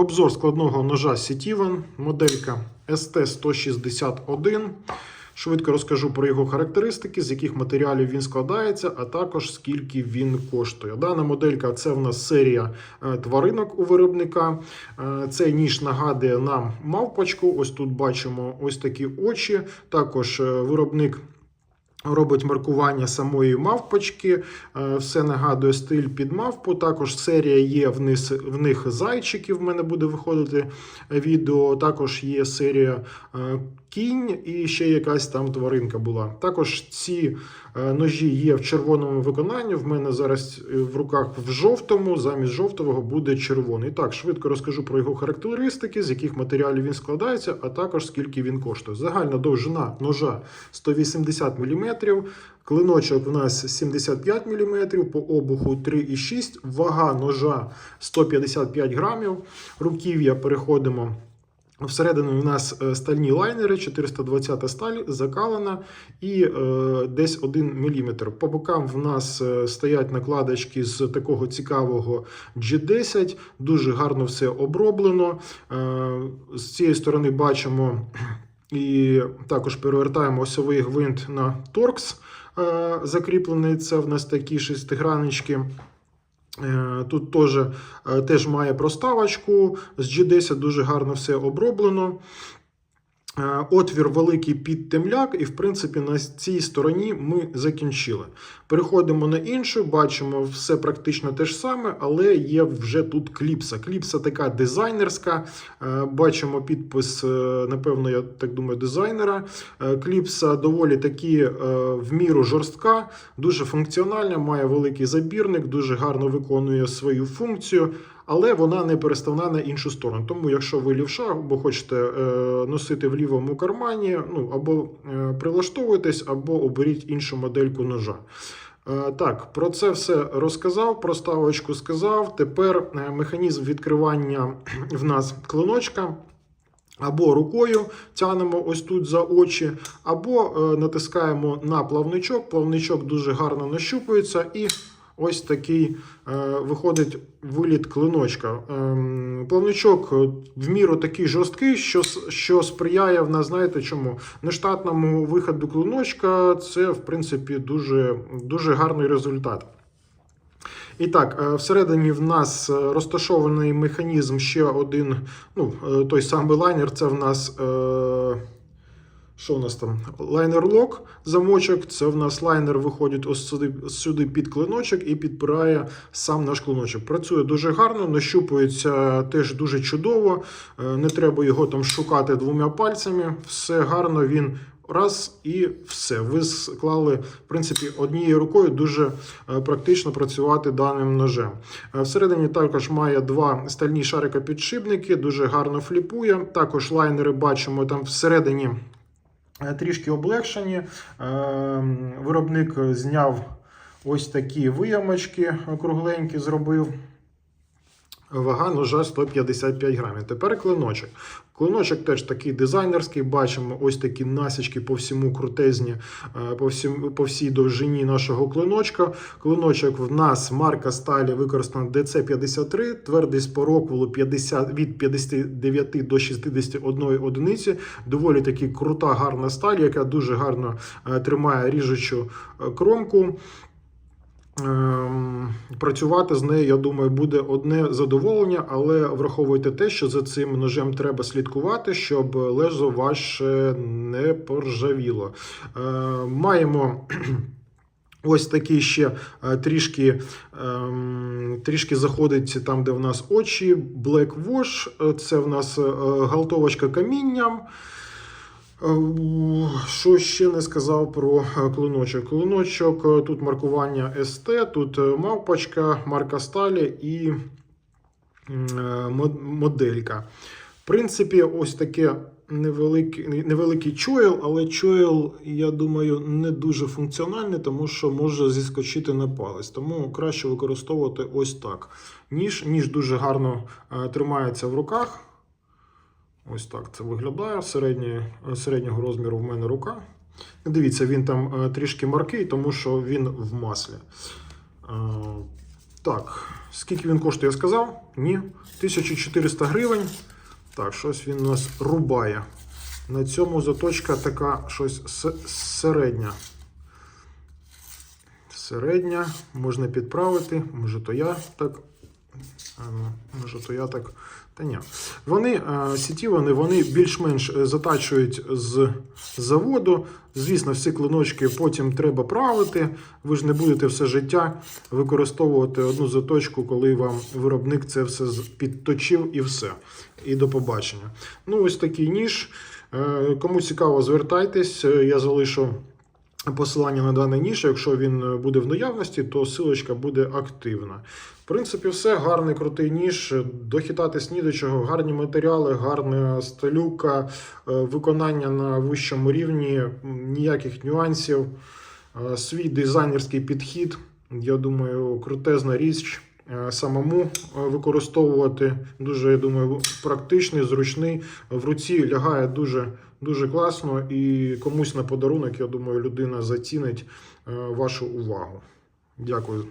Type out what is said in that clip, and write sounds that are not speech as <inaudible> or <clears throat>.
Обзор складного ножа Sitivan, моделька ST161. Швидко розкажу про його характеристики, з яких матеріалів він складається, а також скільки він коштує. Дана моделька це в нас серія е, тваринок у виробника. Е, Цей ніж нагадує нам мавпочку. Ось тут бачимо ось такі очі. Також е, виробник. Робить маркування самої мавпочки, Е, все нагадує стиль під мавпу. Також серія є в них зайчики. В мене буде виходити відео. Також є серія е, кінь і ще якась там тваринка була. Також ці е, ножі є в червоному виконанні. В мене зараз е, в руках в жовтому, замість жовтого буде червоний. Так, швидко розкажу про його характеристики, з яких матеріалів він складається, а також скільки він коштує. Загальна довжина ножа 180 мм. Клиночок у нас 75 мм, по обуху 3,6 вага ножа 155 грамів. Руків'я переходимо. Всередину у нас е, стальні лайнери, 420 сталь закалена і е, десь 1 мм. По бокам в нас е, стоять накладочки з такого цікавого G10. Дуже гарно все оброблено. Е, з цієї сторони бачимо і також перевертаємо осьовий гвинт на торкс е, закріплений. Це в нас такі шестигранички. Е, Тут теж, е, теж має проставочку. З G10 дуже гарно все оброблено. Е, Отвір великий під темляк, і в принципі на цій стороні ми закінчили. Переходимо на іншу, бачимо все практично те ж саме, але є вже тут кліпса. Кліпса така дизайнерська. Е, Бачимо підпис, е, напевно, я так думаю, дизайнера. Кліпса доволі таки в міру жорстка, дуже функціональна, має великий забірник, дуже гарно виконує свою функцію. Але вона не переставна на іншу сторону. Тому, якщо ви лівша або хочете е, носити в лівому кармані, ну або е, прилаштовуйтесь, або оберіть іншу модельку ножа. Е, Так, про це все розказав, про ставочку сказав. Тепер механізм відкривання <clears throat> в нас клиночка. Або рукою тянемо ось тут за очі, або натискаємо на плавничок. Плавничок дуже гарно нащупується і ось такий е, виходить виліт клиночка. Ем, плавничок е, в міру такий жорсткий, що, що сприяє в нас, знаєте чому? Нештатному виходу клиночка це, в принципі, дуже, дуже гарний результат. І так, е, всередині в нас розташований механізм ще один, ну, той самий лайнер, це в нас. е, Що у нас там? Лайнер лок, замочок. Це в нас лайнер виходить ось сюди, сюди під клиночок і підпирає сам наш клиночок. Працює дуже гарно, нащупується теж дуже чудово. Е, Не треба його там шукати двома пальцями. Все гарно він раз і все. Ви склали, в принципі, однією рукою дуже е, практично працювати даним ножем. Е, Всередині також має два стальні шарика підшипники, дуже гарно фліпує. Також лайнери бачимо там всередині. Е, Трішки облегшені. Е, Виробник зняв ось такі виямочки кругленькі, зробив. Вага ножа 155 грамів. Тепер клиночок. Клиночок теж такий дизайнерський. Бачимо ось такі насічки по всьому крутезні, е, по, всім, по всій довжині нашого клиночка. Клиночок в нас марка сталі використана DC53, твердість по роквелу 50, від 59 до 61 одиниці. Доволі таки крута, гарна сталь, яка дуже гарно е, тримає ріжучу е, кромку. Ем, Працювати з нею, я думаю, буде одне задоволення, але враховуйте те, що за цим ножем треба слідкувати, щоб лезо ваше не поржавіло. Е, Маємо. <clears throat> Ось такий ще е, трішки, ем, трішки заходить там, де в нас очі, Black Wash, Е, це в нас е, галтовочка камінням. Е, Що ще не сказав про е, клиночок? Клиночок, е, тут маркування ST, тут мавпочка, марка сталі і моделька. В принципі, ось таке невеликий, невеликий чойл, але чойл, я думаю, не дуже функціональний, тому що може зіскочити на палець. Тому краще використовувати ось так. Ніж, ніж дуже гарно тримається в руках. Ось так це виглядає. Середньої, середнього розміру в мене рука. Дивіться, він там е, трішки маркий, тому що він в маслі. Е, Так, скільки він коштує, я сказав? Ні. 1400 гривень. Так, щось він у нас рубає. На цьому заточка така щось середня. Середня, можна підправити. Може, то я так. Може, то я так. Та ні. Вони сітівани, вони більш-менш е, затачують з заводу. Звісно, всі клиночки потім треба правити. Ви ж не будете все життя використовувати одну заточку, коли вам виробник це все підточив і все. І до побачення. Ну, ось такий ніж. Е, Кому цікаво, звертайтесь. Е, Я залишу посилання на даний ніж. Якщо він е, буде в наявності, то силочка буде активна. В принципі, все гарний крутий ніж. Дохитатись ні до чого, гарні матеріали, гарна сталюка, е, виконання на вищому рівні, ніяких нюансів. Е, Свій дизайнерський підхід. Я думаю, крутезна річ. Е, Самому е, використовувати дуже, я думаю, практичний, зручний. В руці лягає дуже, дуже класно і комусь на подарунок, я думаю, людина зацінить е, вашу увагу. Дякую.